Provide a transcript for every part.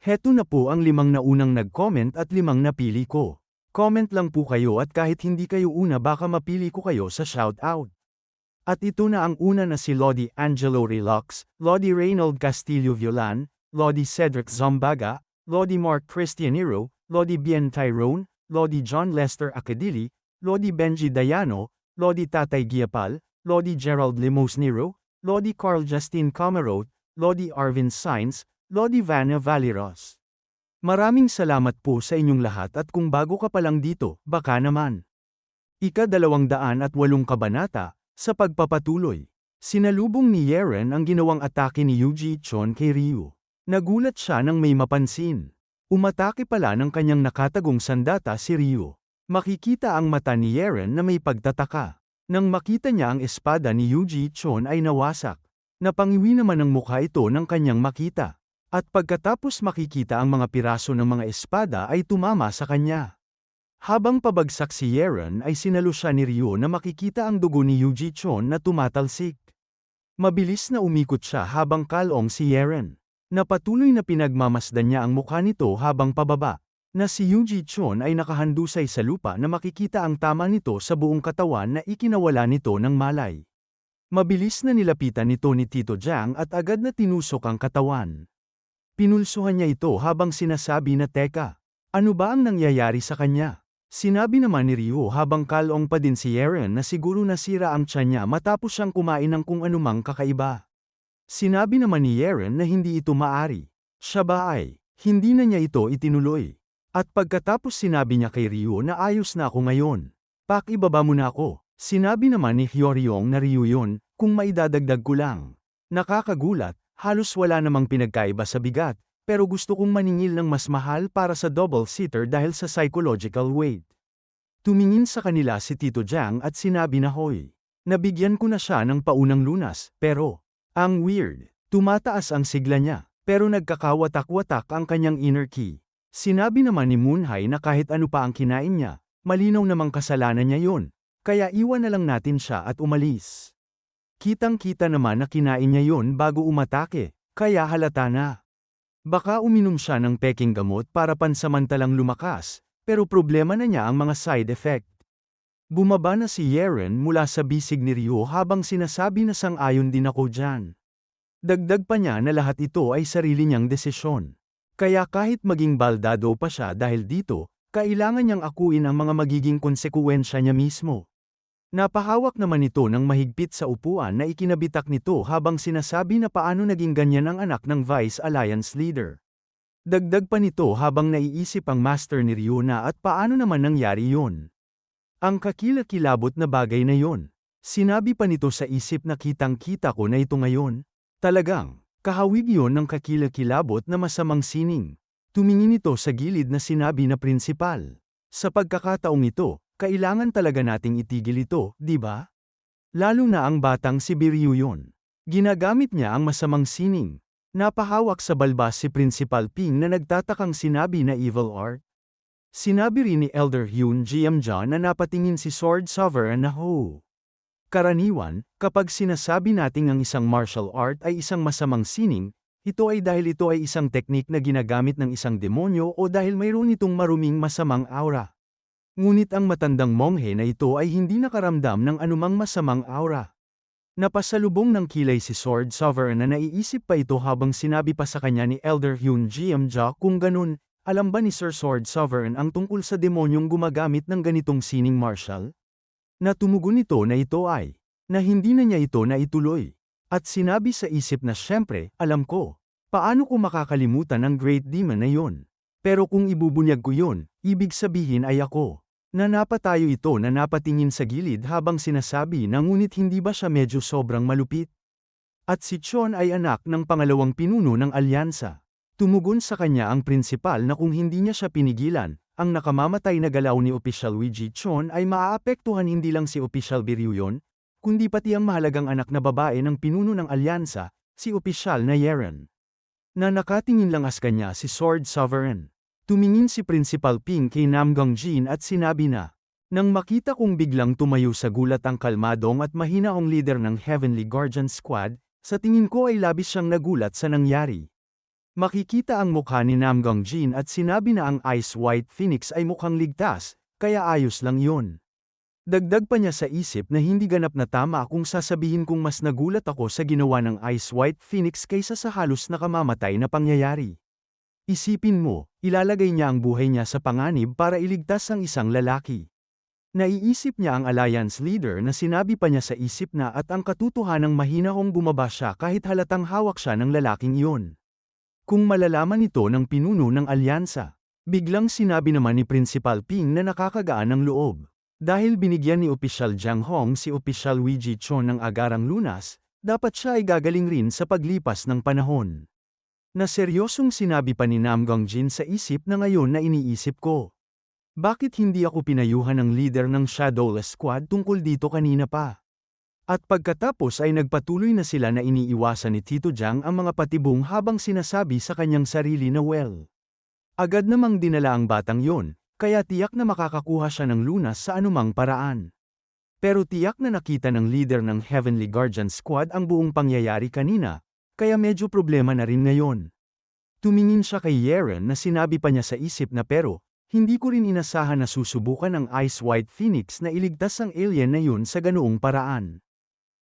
Heto na po ang limang na unang nag-comment at limang napili ko. Comment lang po kayo at kahit hindi kayo una baka mapili ko kayo sa shoutout. At ito na ang una na si Lodi Angelo Relax, Lodi Reynold Castillo Violan, Lodi Cedric Zombaga, Lodi Mark Cristianero, Lodi Bien Tyrone, Lodi John Lester Acadili, Lodi Benji Dayano, Lodi Tatay Giapal, Lodi Gerald Limosnero, Lodi Carl Justin Camerot, Lodi Arvin Sainz, Lodi Vanna Valeros. Maraming salamat po sa inyong lahat at kung bago ka pa lang dito, baka naman. Ika dalawang daan at walong kabanata, sa pagpapatuloy. Sinalubong ni Yeren ang ginawang atake ni Yuji Chon kay Ryu. Nagulat siya nang may mapansin. Umatake pala ng kanyang nakatagong sandata si Ryu. Makikita ang mata ni Yeren na may pagtataka. Nang makita niya ang espada ni Yuji Chon ay nawasak. Napangiwi naman ang mukha ito ng kanyang makita. At pagkatapos makikita ang mga piraso ng mga espada ay tumama sa kanya. Habang pabagsak si Yeren ay sinalo siya ni Ryo na makikita ang dugo ni Yuji Chon na tumatalsik. Mabilis na umikot siya habang kalong si Yeren. Napatuloy na pinagmamasdan niya ang mukha nito habang pababa, na si Yuji Chon ay nakahandusay sa lupa na makikita ang tama nito sa buong katawan na ikinawala nito ng malay. Mabilis na nilapitan nito ni Tito Jiang at agad na tinusok ang katawan. Pinulsuhan niya ito habang sinasabi na teka, ano ba ang nangyayari sa kanya? Sinabi naman ni Ryo habang kalong pa din si Eren na siguro nasira ang tiyan niya matapos siyang kumain ng kung anumang kakaiba. Sinabi naman ni Eren na hindi ito maari. Siya ba ay, hindi na niya ito itinuloy. At pagkatapos sinabi niya kay Ryo na ayos na ako ngayon. Pakibaba mo na ako. Sinabi naman ni Hyoryong na Ryo yun, kung maidadagdag ko lang. Nakakagulat, Halos wala namang pinagkaiba sa bigat, pero gusto kong maningil ng mas mahal para sa double-seater dahil sa psychological weight. Tumingin sa kanila si Tito Jiang at sinabi na hoy. Nabigyan ko na siya ng paunang lunas, pero, ang weird, tumataas ang sigla niya, pero nagkakawatak-watak ang kanyang inner key. Sinabi naman ni Moonhai na kahit ano pa ang kinain niya, malinaw namang kasalanan niya yon, kaya iwan na lang natin siya at umalis. Kitang-kita naman na kinain niya yon bago umatake, kaya halata na. Baka uminom siya ng peking gamot para pansamantalang lumakas, pero problema na niya ang mga side effect. Bumaba na si Yeren mula sa bisig ni Ryo habang sinasabi na sang-ayon din ako dyan. Dagdag pa niya na lahat ito ay sarili niyang desisyon. Kaya kahit maging baldado pa siya dahil dito, kailangan niyang akuin ang mga magiging konsekuwensya niya mismo. Napahawak naman ito ng mahigpit sa upuan na ikinabitak nito habang sinasabi na paano naging ganyan ang anak ng Vice Alliance leader. Dagdag pa nito habang naiisip ang master ni Ryuna at paano naman nangyari yon. Ang kakilakilabot na bagay na yon. Sinabi pa nito sa isip na kitang-kita ko na ito ngayon. Talagang, kahawig yon ng kakilakilabot na masamang sining. Tumingin ito sa gilid na sinabi na prinsipal. Sa pagkakataong ito, kailangan talaga nating itigil ito, di ba? Lalo na ang batang si Biryu yun. Ginagamit niya ang masamang sining. Napahawak sa balbas si Principal Ping na nagtatakang sinabi na evil art. Sinabi rin ni Elder Hyun GM John na napatingin si Sword Sovereign na ho. Karaniwan, kapag sinasabi nating ang isang martial art ay isang masamang sining, ito ay dahil ito ay isang teknik na ginagamit ng isang demonyo o dahil mayroon itong maruming masamang aura. Ngunit ang matandang monghe na ito ay hindi nakaramdam ng anumang masamang aura. Napasalubong ng kilay si Sword Sovereign na naiisip pa ito habang sinabi pa sa kanya ni Elder Hyun Jiamja kung ganun, alam ba ni Sir Sword Sovereign ang tungkol sa demonyong gumagamit ng ganitong sining martial? Natumugon ito na ito ay, na hindi na niya ito na ituloy. At sinabi sa isip na syempre, alam ko, paano ko makakalimutan ang Great Demon na yon? Pero kung ibubunyag ko yon, ibig sabihin ay ako. Nanapatayo ito na napatingin sa gilid habang sinasabi na ngunit hindi ba siya medyo sobrang malupit? At si Chon ay anak ng pangalawang pinuno ng alyansa. Tumugon sa kanya ang prinsipal na kung hindi niya siya pinigilan, ang nakamamatay na galaw ni Official Luigi Chon ay maaapektuhan hindi lang si Official Biryuyon, kundi pati ang mahalagang anak na babae ng pinuno ng alyansa, si Official na Yeren. Na nakatingin lang as kanya si Sword Sovereign. Tumingin si Principal Ping kay Namgang Jin at sinabi na, Nang makita kong biglang tumayo sa gulat ang kalmadong at mahinaong leader ng Heavenly Guardian Squad, sa tingin ko ay labis siyang nagulat sa nangyari. Makikita ang mukha ni Namgang Jin at sinabi na ang Ice White Phoenix ay mukhang ligtas, kaya ayos lang yun. Dagdag pa niya sa isip na hindi ganap na tama kung sasabihin kong mas nagulat ako sa ginawa ng Ice White Phoenix kaysa sa halos nakamamatay na pangyayari. Isipin mo, ilalagay niya ang buhay niya sa panganib para iligtas ang isang lalaki. Naiisip niya ang alliance leader na sinabi pa niya sa isip na at ang katotohanang mahina kong bumaba siya kahit halatang hawak siya ng lalaking iyon. Kung malalaman ito ng pinuno ng alyansa, biglang sinabi naman ni Principal Ping na nakakagaan ng loob. Dahil binigyan ni Opisyal Jiang Hong si Opisyal Wei Chon ng agarang lunas, dapat siya ay gagaling rin sa paglipas ng panahon. Na seryosong sinabi pa ni Nam Gongjin sa isip na ngayon na iniisip ko. Bakit hindi ako pinayuhan ng leader ng Shadowless Squad tungkol dito kanina pa? At pagkatapos ay nagpatuloy na sila na iniiwasan ni Tito Jiang ang mga patibong habang sinasabi sa kanyang sarili na well. Agad namang dinala ang batang yon, kaya tiyak na makakakuha siya ng lunas sa anumang paraan. Pero tiyak na nakita ng leader ng Heavenly Guardian Squad ang buong pangyayari kanina, kaya medyo problema na rin ngayon. Tumingin siya kay Yeren na sinabi pa niya sa isip na pero, hindi ko rin inasahan na susubukan ng Ice White Phoenix na iligtas ang alien na yun sa ganoong paraan.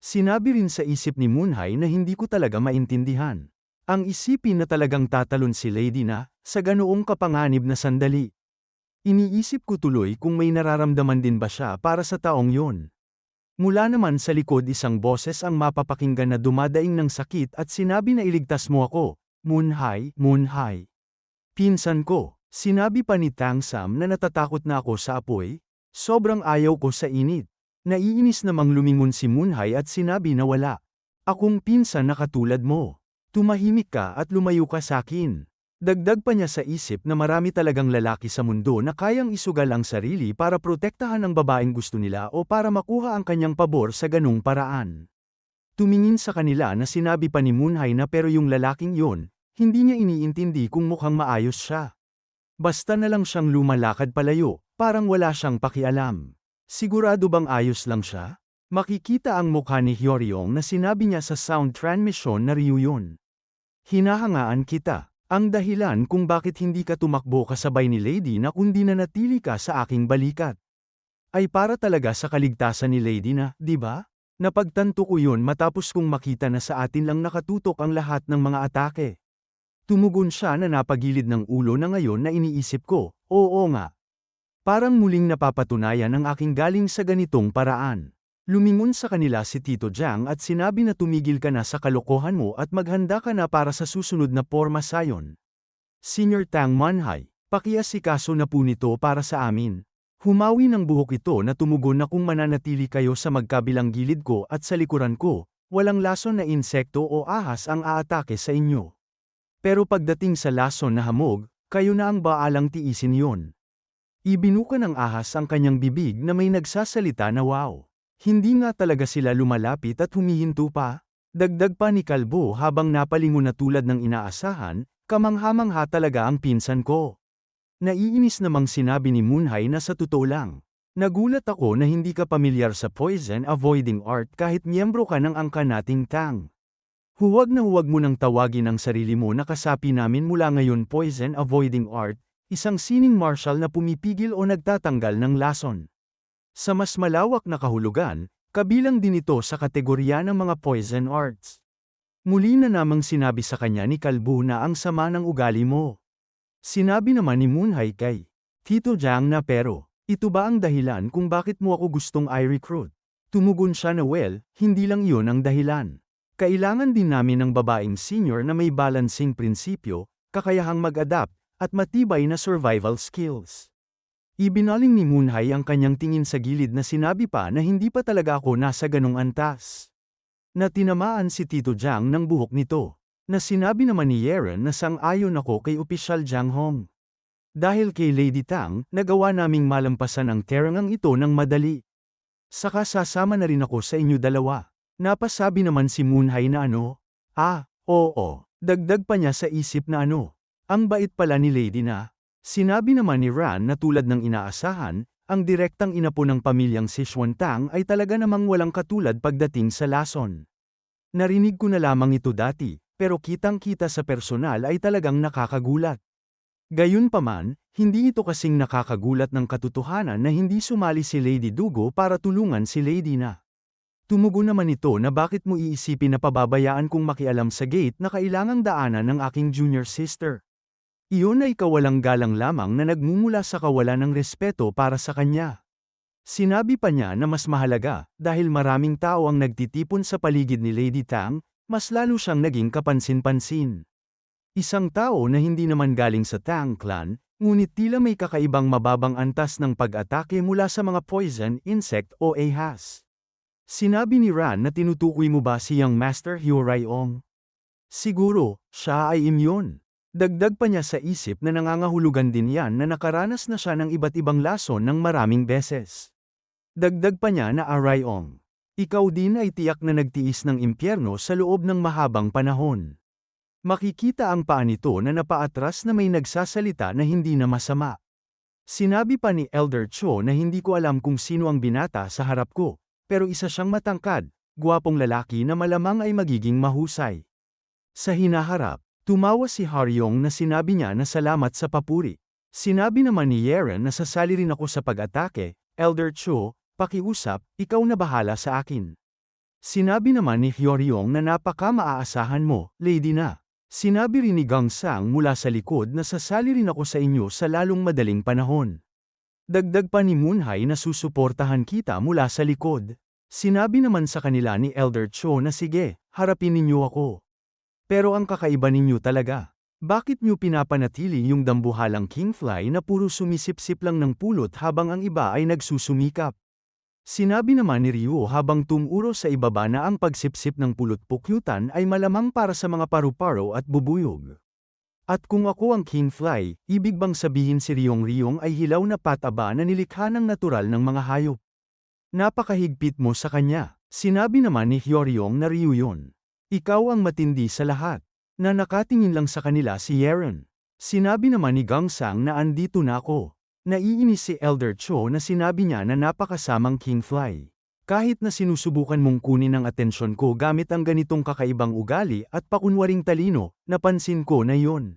Sinabi rin sa isip ni Moonhai na hindi ko talaga maintindihan. Ang isipin na talagang tatalon si Lady na, sa ganoong kapanganib na sandali. Iniisip ko tuloy kung may nararamdaman din ba siya para sa taong yon. Mula naman sa likod isang boses ang mapapakinggan na dumadaing ng sakit at sinabi na iligtas mo ako, Moonhai, Moonhai. Pinsan ko, sinabi pa ni Tang Sam na natatakot na ako sa apoy, sobrang ayaw ko sa init. Naiinis namang lumingon si Moonhai at sinabi na wala. Akong pinsan na katulad mo. Tumahimik ka at lumayo ka sa akin. Dagdag pa niya sa isip na marami talagang lalaki sa mundo na kayang isugal ang sarili para protektahan ang babaeng gusto nila o para makuha ang kanyang pabor sa ganung paraan. Tumingin sa kanila na sinabi pa ni Moonhai na pero yung lalaking yon, hindi niya iniintindi kung mukhang maayos siya. Basta na lang siyang lumalakad palayo, parang wala siyang pakialam. Sigurado bang ayos lang siya? Makikita ang mukha ni Hyoryong na sinabi niya sa sound transmission na Ryu yun. Hinahangaan kita. Ang dahilan kung bakit hindi ka tumakbo kasabay ni Lady na kundi na natili ka sa aking balikat. Ay para talaga sa kaligtasan ni Lady na, di ba? Napagtanto ko yun matapos kong makita na sa atin lang nakatutok ang lahat ng mga atake. Tumugon siya na napagilid ng ulo na ngayon na iniisip ko, oo nga, Parang muling napapatunayan ang aking galing sa ganitong paraan. Lumingon sa kanila si Tito Jiang at sinabi na tumigil ka na sa kalokohan mo at maghanda ka na para sa susunod na porma sayon. Senior Tang Manhai, pakiasikaso na po nito para sa amin. Humawi ng buhok ito na tumugon na kung mananatili kayo sa magkabilang gilid ko at sa likuran ko, walang lason na insekto o ahas ang aatake sa inyo. Pero pagdating sa lason na hamog, kayo na ang baalang tiisin yon. Ibinuka ng ahas ang kanyang bibig na may nagsasalita na wow. Hindi nga talaga sila lumalapit at humihinto pa. Dagdag pa ni Kalbo habang napalingon na tulad ng inaasahan, kamangha-mangha talaga ang pinsan ko. Naiinis namang sinabi ni Moonhai na sa totoo lang. Nagulat ako na hindi ka pamilyar sa poison avoiding art kahit miyembro ka ng angka nating tang. Huwag na huwag mo nang tawagin ang sarili mo na kasapi namin mula ngayon poison avoiding art, Isang sining martial na pumipigil o nagtatanggal ng lason. Sa mas malawak na kahulugan, kabilang din ito sa kategorya ng mga poison arts. Muli na namang sinabi sa kanya ni Kalbu na ang sama ng ugali mo. Sinabi naman ni Moonhai kay Tito Jiang na pero, ito ba ang dahilan kung bakit mo ako gustong i-recruit? Tumugon siya na well, hindi lang iyon ang dahilan. Kailangan din namin ng babaeng senior na may balancing prinsipyo, kakayahang mag-adapt, at matibay na survival skills. Ibinaling ni Moonhai ang kanyang tingin sa gilid na sinabi pa na hindi pa talaga ako nasa ganong antas. Na tinamaan si Tito Jiang ng buhok nito, na sinabi naman ni Yeren na sang-ayon ako kay Opisyal Jiang Hong. Dahil kay Lady Tang, nagawa naming malampasan ang terangang ito ng madali. Saka sasama na rin ako sa inyo dalawa. Napasabi naman si Moonhai na ano? Ah, oo. Dagdag pa niya sa isip na ano. Ang bait pala ni Lady na. Sinabi naman ni Ran na tulad ng inaasahan, ang direktang inapo ng pamilyang Sichuan Tang ay talaga namang walang katulad pagdating sa lason. Narinig ko na lamang ito dati, pero kitang-kita sa personal ay talagang nakakagulat. Gayunpaman, hindi ito kasing nakakagulat ng katotohanan na hindi sumali si Lady Dugo para tulungan si Lady na. Tumugo naman ito na bakit mo iisipin na pababayaan kong makialam sa gate na kailangang daanan ng aking junior sister. Iyon ay kawalang galang lamang na nagmumula sa kawalan ng respeto para sa kanya. Sinabi pa niya na mas mahalaga, dahil maraming tao ang nagtitipon sa paligid ni Lady Tang, mas lalo siyang naging kapansin-pansin. Isang tao na hindi naman galing sa Tang clan, ngunit tila may kakaibang mababang antas ng pag-atake mula sa mga poison, insect o ahas. Sinabi ni Ran na tinutukoy mo ba si Young Master Hyorayong? Siguro, siya ay immune. Dagdag pa niya sa isip na nangangahulugan din yan na nakaranas na siya ng iba't ibang lason ng maraming beses. Dagdag pa niya na Arayong. Ikaw din ay tiyak na nagtiis ng impyerno sa loob ng mahabang panahon. Makikita ang paa nito na napaatras na may nagsasalita na hindi na masama. Sinabi pa ni Elder Cho na hindi ko alam kung sino ang binata sa harap ko, pero isa siyang matangkad, gwapong lalaki na malamang ay magiging mahusay. Sa hinaharap, tumawa si Haryong na sinabi niya na salamat sa papuri. Sinabi naman ni Yeren na sasali rin ako sa pag-atake, Elder Cho, pakiusap, ikaw na bahala sa akin. Sinabi naman ni Hyoryong na napaka maaasahan mo, lady na. Sinabi rin ni Gang Sang mula sa likod na sasali rin ako sa inyo sa lalong madaling panahon. Dagdag pa ni Moonhai na susuportahan kita mula sa likod. Sinabi naman sa kanila ni Elder Cho na sige, harapin ninyo ako. Pero ang kakaiba ninyo talaga. Bakit nyo pinapanatili yung dambuhalang kingfly na puro sumisip-sip lang ng pulot habang ang iba ay nagsusumikap? Sinabi naman ni Ryu habang tumuro sa ibaba na ang pagsipsip ng pulot-pukyutan ay malamang para sa mga paru-paro at bubuyog. At kung ako ang kingfly, ibig bang sabihin si Ryong-Ryong ay hilaw na pataba na nilikha ng natural ng mga hayop? Napakahigpit mo sa kanya, sinabi naman ni Hyoryong na Ryu yun. Ikaw ang matindi sa lahat, na nakatingin lang sa kanila si Yeren. Sinabi naman ni Gangsang na andito na ako. Naiinis si Elder Cho na sinabi niya na napakasamang kingfly. Kahit na sinusubukan mong kunin ang atensyon ko gamit ang ganitong kakaibang ugali at pakunwaring talino, napansin ko na yon.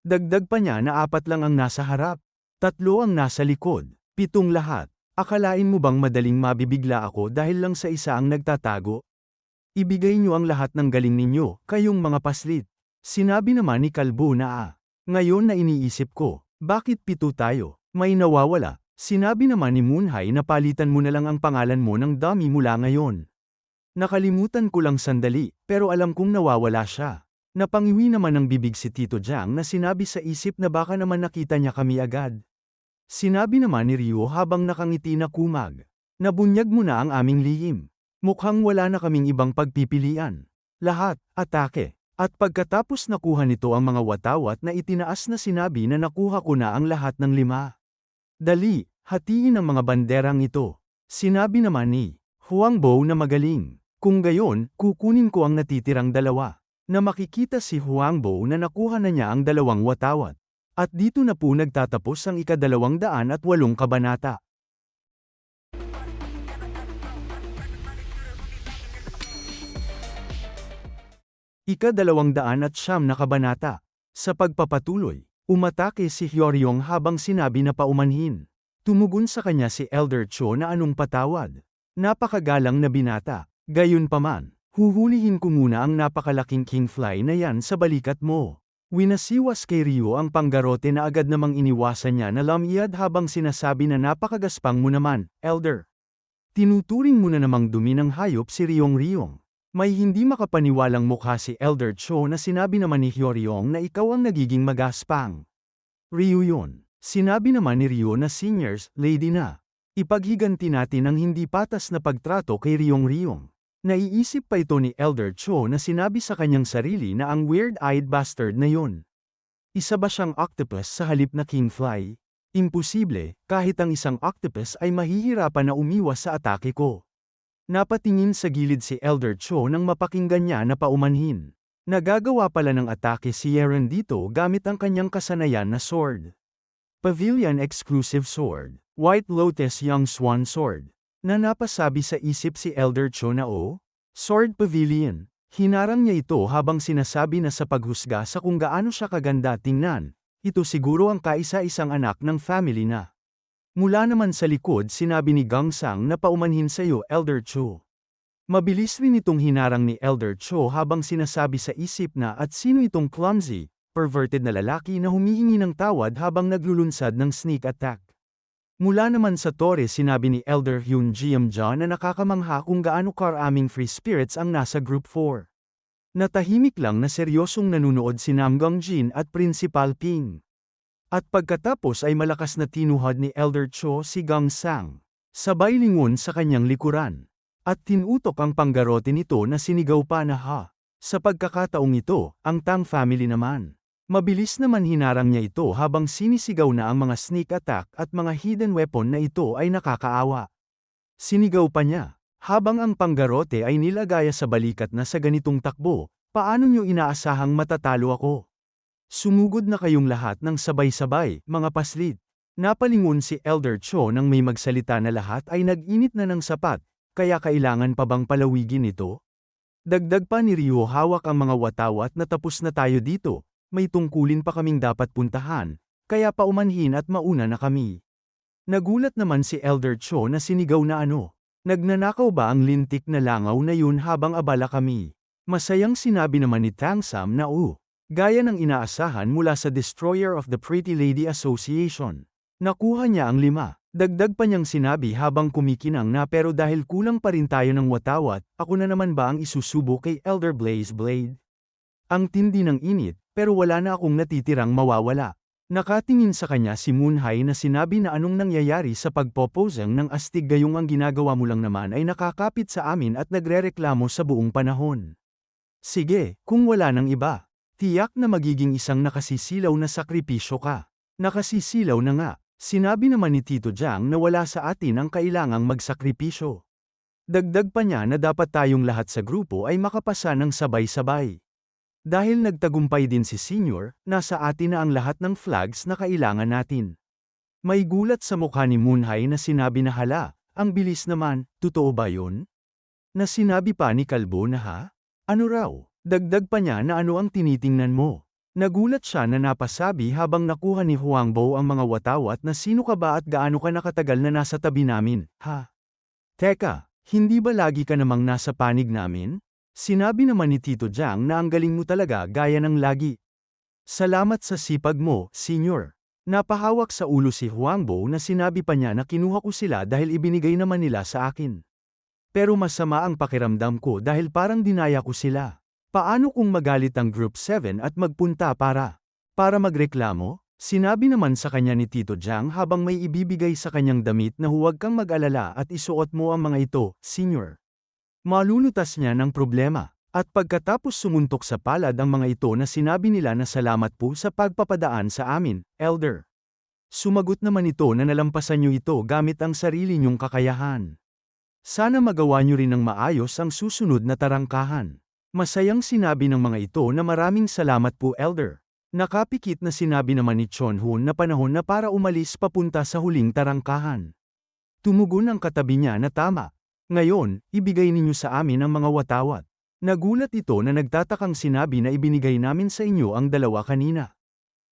Dagdag pa niya na apat lang ang nasa harap. Tatlo ang nasa likod. Pitong lahat. Akalain mo bang madaling mabibigla ako dahil lang sa isa ang nagtatago? Ibigay niyo ang lahat ng galing ninyo, kayong mga paslit. Sinabi naman ni Kalbo na ah. Ngayon na iniisip ko, bakit pito tayo? May nawawala. Sinabi naman ni Moonhai na palitan mo na lang ang pangalan mo ng dummy mula ngayon. Nakalimutan ko lang sandali, pero alam kong nawawala siya. Napangiwi naman ng bibig si Tito Jiang na sinabi sa isip na baka naman nakita niya kami agad. Sinabi naman ni Ryo habang nakangiti na kumag. Nabunyag mo na ang aming lihim. Mukhang wala na kaming ibang pagpipilian. Lahat, atake. At pagkatapos nakuha nito ang mga watawat na itinaas na sinabi na nakuha ko na ang lahat ng lima. Dali, hatiin ang mga banderang ito. Sinabi naman ni Huang Bo na magaling. Kung gayon, kukunin ko ang natitirang dalawa. Na makikita si Huang Bo na nakuha na niya ang dalawang watawat. At dito na po nagtatapos ang ikadalawang daan at walong kabanata. Ikadalawang daan at siyam na kabanata. Sa pagpapatuloy, umatake si Hyoryong habang sinabi na paumanhin. Tumugon sa kanya si Elder Cho na anong patawad. Napakagalang na binata. Gayunpaman, huhulihin ko muna ang napakalaking kingfly na yan sa balikat mo. Winasiwas kay Ryo ang panggarote na agad namang iniwasan niya na lamiyad habang sinasabi na napakagaspang mo naman, Elder. Tinuturing mo na namang dumi ng hayop si Ryong Ryong. May hindi makapaniwalang mukha si Elder Cho na sinabi naman ni Hyoryong na ikaw ang nagiging magaspang. Ryu yun. Sinabi naman ni Ryo na seniors, lady na. Ipaghiganti natin ang hindi patas na pagtrato kay Ryong Ryong. Naiisip pa ito ni Elder Cho na sinabi sa kanyang sarili na ang weird-eyed bastard na yun. Isa ba siyang octopus sa halip na kingfly? Imposible, kahit ang isang octopus ay mahihirapan na umiwas sa atake ko. Napatingin sa gilid si Elder Cho nang mapakinggan niya na paumanhin. Nagagawa pala ng atake si Yeren dito gamit ang kanyang kasanayan na sword. Pavilion Exclusive Sword, White Lotus Young Swan Sword, na napasabi sa isip si Elder Cho na o, Sword Pavilion, Hinarang niya ito habang sinasabi na sa paghusga sa kung gaano siya kaganda tingnan, ito siguro ang kaisa-isang anak ng family na. Mula naman sa likod sinabi ni Gangsang na paumanhin sa iyo Elder Cho. Mabilis rin itong hinarang ni Elder Cho habang sinasabi sa isip na at sino itong clumsy, perverted na lalaki na humihingi ng tawad habang naglulunsad ng sneak attack. Mula naman sa Torre sinabi ni Elder Hyun Jiam John na nakakamangha kung gaano karaming free spirits ang nasa Group 4. Natahimik lang na seryosong nanunood si Namgang Jin at Principal Ping. At pagkatapos ay malakas na tinuhad ni Elder Cho si Gang Sang. Sabay lingon sa kanyang likuran. At tinutok ang panggarote nito na sinigaw pa na ha. Sa pagkakataong ito, ang Tang family naman. Mabilis naman hinarang niya ito habang sinisigaw na ang mga sneak attack at mga hidden weapon na ito ay nakakaawa. Sinigaw pa niya, habang ang panggarote ay nilagaya sa balikat na sa ganitong takbo, paano niyo inaasahang matatalo ako? Sumugod na kayong lahat ng sabay-sabay, mga paslid. Napalingon si Elder Cho nang may magsalita na lahat ay nag-init na ng sapat, kaya kailangan pa bang palawigin ito? Dagdag pa ni Ryo hawak ang mga watawat na tapos na tayo dito, may tungkulin pa kaming dapat puntahan, kaya paumanhin at mauna na kami. Nagulat naman si Elder Cho na sinigaw na ano. Nagnanakaw ba ang lintik na langaw na yun habang abala kami? Masayang sinabi naman ni Tang Sam na u. Gaya ng inaasahan mula sa Destroyer of the Pretty Lady Association. Nakuha niya ang lima. Dagdag pa niyang sinabi habang kumikinang na pero dahil kulang pa rin tayo ng watawat, ako na naman ba ang isusubo kay Elder Blaze Blade? Ang tindi ng init, pero wala na akong natitirang mawawala. Nakatingin sa kanya si Moonhai na sinabi na anong nangyayari sa pagpoposang ng astig gayong ang ginagawa mo lang naman ay nakakapit sa amin at nagrereklamo sa buong panahon. Sige, kung wala nang iba. Tiyak na magiging isang nakasisilaw na sakripisyo ka. Nakasisilaw na nga, sinabi naman ni Tito Jiang na wala sa atin ang kailangang magsakripisyo. Dagdag pa niya na dapat tayong lahat sa grupo ay makapasa ng sabay-sabay. Dahil nagtagumpay din si Senior, nasa atin na ang lahat ng flags na kailangan natin. May gulat sa mukha ni Moonhai na sinabi na hala, ang bilis naman, totoo ba yun? Na sinabi pa ni Kalbo na ha? Ano raw? Dagdag pa niya na ano ang tinitingnan mo. Nagulat siya na napasabi habang nakuha ni Huangbo ang mga watawat na sino ka ba at gaano ka nakatagal na nasa tabi namin, ha? Teka, hindi ba lagi ka namang nasa panig namin? Sinabi naman ni Tito Jiang na ang galing mo talaga gaya ng lagi. Salamat sa sipag mo, senior. Napahawak sa ulo si Huangbo na sinabi pa niya na kinuha ko sila dahil ibinigay naman nila sa akin. Pero masama ang pakiramdam ko dahil parang dinaya ko sila. Paano kung magalit ang Group 7 at magpunta para? Para magreklamo? Sinabi naman sa kanya ni Tito Jiang habang may ibibigay sa kanyang damit na huwag kang mag-alala at isuot mo ang mga ito, senior. Malulutas niya ng problema. At pagkatapos sumuntok sa palad ang mga ito na sinabi nila na salamat po sa pagpapadaan sa amin, Elder. Sumagot naman ito na nalampasan niyo ito gamit ang sarili niyong kakayahan. Sana magawa niyo rin ng maayos ang susunod na tarangkahan. Masayang sinabi ng mga ito na maraming salamat po Elder. Nakapikit na sinabi naman ni Chon Hun na panahon na para umalis papunta sa huling tarangkahan. Tumugon ang katabi niya na tama. Ngayon, ibigay ninyo sa amin ang mga watawat. Nagulat ito na nagtatakang sinabi na ibinigay namin sa inyo ang dalawa kanina.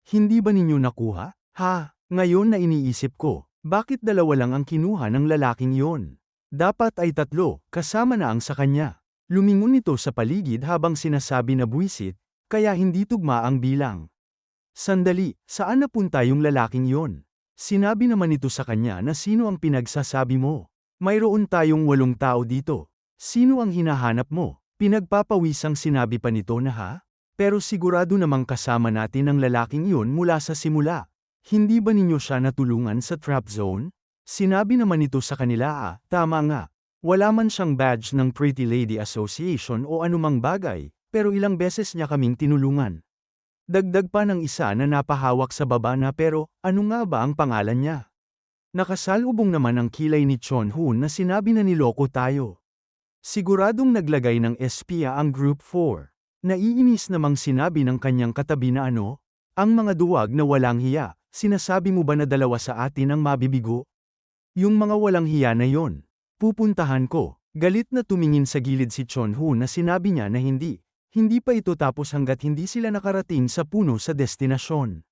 Hindi ba ninyo nakuha? Ha, ngayon na iniisip ko, bakit dalawa lang ang kinuha ng lalaking iyon? Dapat ay tatlo, kasama na ang sa kanya. Lumingon ito sa paligid habang sinasabi na buwisit, kaya hindi tugma ang bilang. Sandali, saan napunta yung lalaking iyon? Sinabi naman ito sa kanya na sino ang pinagsasabi mo. Mayroon tayong walong tao dito. Sino ang hinahanap mo? Pinagpapawisang sinabi pa nito na ha? Pero sigurado namang kasama natin ang lalaking iyon mula sa simula. Hindi ba ninyo siya natulungan sa trap zone? Sinabi naman ito sa kanila ah, tama nga. Wala man siyang badge ng Pretty Lady Association o anumang bagay, pero ilang beses niya kaming tinulungan. Dagdag pa ng isa na napahawak sa baba na pero, ano nga ba ang pangalan niya? Nakasalubong naman ang kilay ni Chon Hoon na sinabi na niloko tayo. Siguradong naglagay ng espia ang Group 4. Naiinis namang sinabi ng kanyang katabi na ano? Ang mga duwag na walang hiya, sinasabi mo ba na dalawa sa atin ang mabibigo? Yung mga walang hiya na yon. Pupuntahan ko. Galit na tumingin sa gilid si Chonhu na sinabi niya na hindi, hindi pa ito tapos hanggat hindi sila nakarating sa puno sa destinasyon.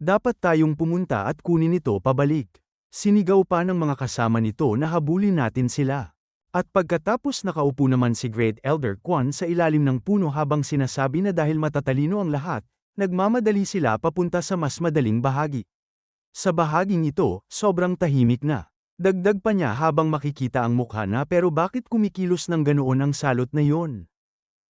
Dapat tayong pumunta at kunin ito pabalik. Sinigaw pa ng mga kasama nito na habulin natin sila. At pagkatapos nakaupo naman si Great Elder Quan sa ilalim ng puno habang sinasabi na dahil matatalino ang lahat, nagmamadali sila papunta sa mas madaling bahagi. Sa bahaging ito, sobrang tahimik na. Dagdag pa niya habang makikita ang mukha na pero bakit kumikilos ng ganoon ang salot na yon?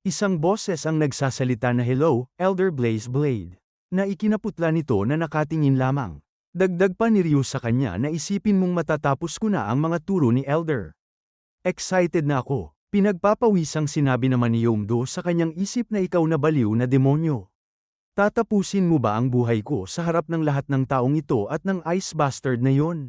Isang boses ang nagsasalita na hello, Elder Blaze Blade. Na ikinaputla nito na nakatingin lamang. Dagdag pa ni Ryu sa kanya na isipin mong matatapos ko na ang mga turo ni Elder. Excited na ako. Pinagpapawisang sinabi naman ni Yomdo sa kanyang isip na ikaw na baliw na demonyo. Tatapusin mo ba ang buhay ko sa harap ng lahat ng taong ito at ng ice bastard na yon?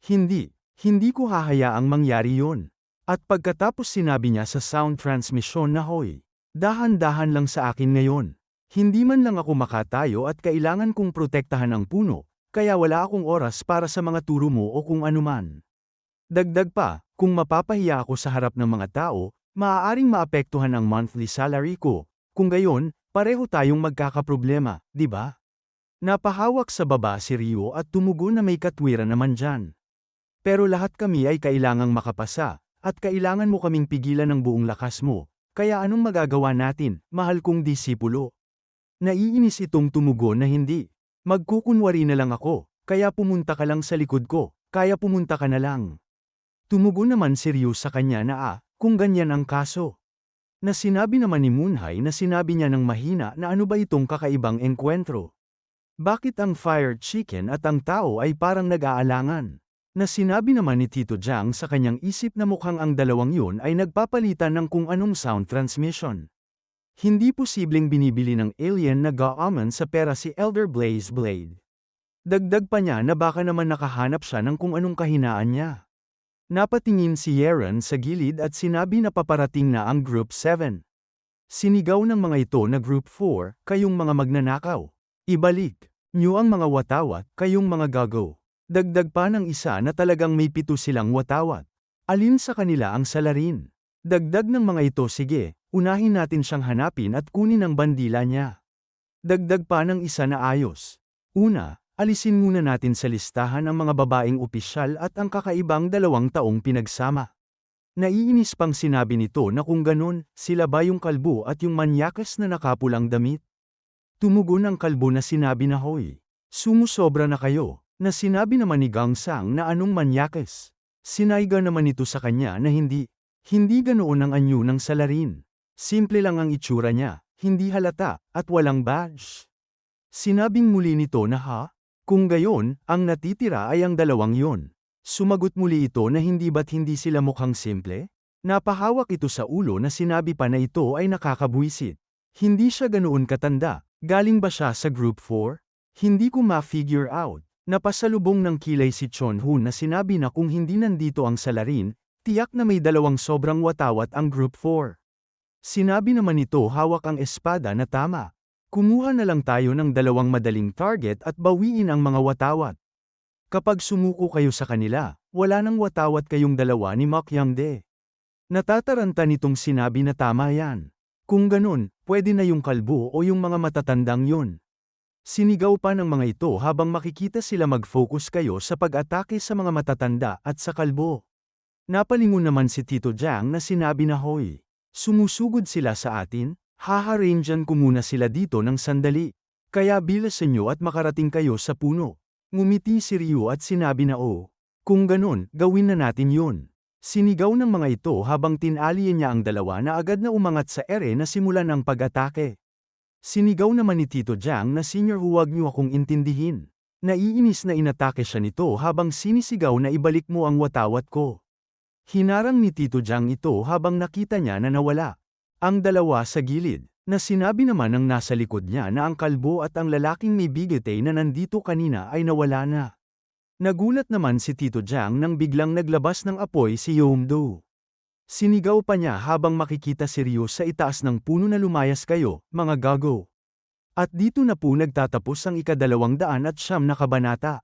Hindi, hindi ko hahayaang mangyari yon. At pagkatapos sinabi niya sa sound transmission na hoy, dahan-dahan lang sa akin ngayon. Hindi man lang ako makatayo at kailangan kong protektahan ang puno, kaya wala akong oras para sa mga turo mo o kung anuman. Dagdag pa, kung mapapahiya ako sa harap ng mga tao, maaaring maapektuhan ang monthly salary ko. Kung gayon, pareho tayong magkakaproblema, di ba? Napahawak sa baba si Rio at tumugo na may katwiran naman dyan. Pero lahat kami ay kailangang makapasa, at kailangan mo kaming pigilan ng buong lakas mo, kaya anong magagawa natin, mahal kong disipulo? Naiinis itong tumugo na hindi. Magkukunwari na lang ako, kaya pumunta ka lang sa likod ko, kaya pumunta ka na lang. Tumugo naman Ryu sa kanya na ah, kung ganyan ang kaso. Na sinabi naman ni Moonhai na sinabi niya ng mahina na ano ba itong kakaibang enkwentro. Bakit ang fire chicken at ang tao ay parang nag-aalangan? Na sinabi naman ni Tito Jiang sa kanyang isip na mukhang ang dalawang yun ay nagpapalitan ng kung anong sound transmission. Hindi posibleng binibili ng alien na Gaaman sa pera si Elder Blaze Blade. Dagdag pa niya na baka naman nakahanap siya ng kung anong kahinaan niya. Napatingin si Yeron sa gilid at sinabi na paparating na ang Group 7. Sinigaw ng mga ito na Group 4, kayong mga magnanakaw. Ibalik, niyo ang mga watawat, kayong mga gago. Dagdag pa ng isa na talagang may pito silang watawat. Alin sa kanila ang salarin? Dagdag ng mga ito sige, unahin natin siyang hanapin at kunin ang bandila niya. Dagdag pa ng isa na ayos. Una, alisin muna natin sa listahan ang mga babaeng opisyal at ang kakaibang dalawang taong pinagsama. Naiinis pang sinabi nito na kung ganon, sila ba yung kalbo at yung manyakas na nakapulang damit? Tumugon ang kalbo na sinabi na hoy, sumusobra na kayo, na sinabi naman ni Gangsang na anong manyakas. Sinayga naman ito sa kanya na hindi, hindi ganoon ang anyo ng salarin. Simple lang ang itsura niya, hindi halata, at walang badge. Sinabing muli nito na ha, kung gayon, ang natitira ay ang dalawang yon. Sumagot muli ito na hindi ba't hindi sila mukhang simple? Napahawak ito sa ulo na sinabi pa na ito ay nakakabuisit. Hindi siya ganoon katanda, galing ba siya sa Group 4? Hindi ko ma-figure out. Napasalubong ng kilay si Chon Hu na sinabi na kung hindi nandito ang salarin, tiyak na may dalawang sobrang watawat ang Group 4. Sinabi naman nito hawak ang espada na tama. Kumuha na lang tayo ng dalawang madaling target at bawiin ang mga watawat. Kapag sumuko kayo sa kanila, wala nang watawat kayong dalawa ni Mak Yangde. Natataranta nitong sinabi na tama yan. Kung ganun, pwede na yung kalbo o yung mga matatandang yun. Sinigaw pa ng mga ito habang makikita sila mag-focus kayo sa pag-atake sa mga matatanda at sa kalbo. Napalingon naman si Tito Jiang na sinabi na hoy, sumusugod sila sa atin, Haharangyan ko muna sila dito ng sandali. Kaya bilas inyo at makarating kayo sa puno. Ngumiti si Ryu at sinabi na oo. Kung ganon, gawin na natin yun. Sinigaw ng mga ito habang tinalian niya ang dalawa na agad na umangat sa ere na simulan ang pag-atake. Sinigaw naman ni Tito Jiang na senior huwag niyo akong intindihin. Naiinis na inatake siya nito habang sinisigaw na ibalik mo ang watawat ko. Hinarang ni Tito Jiang ito habang nakita niya na nawala. Ang dalawa sa gilid, na sinabi naman ng nasa likod niya na ang kalbo at ang lalaking may bigete na nandito kanina ay nawala na. Nagulat naman si Tito Jiang nang biglang naglabas ng apoy si Yomdo. Sinigaw pa niya habang makikita si Ryo sa itaas ng puno na lumayas kayo, mga gago. At dito na po nagtatapos ang ikadalawang daan at siyam na kabanata.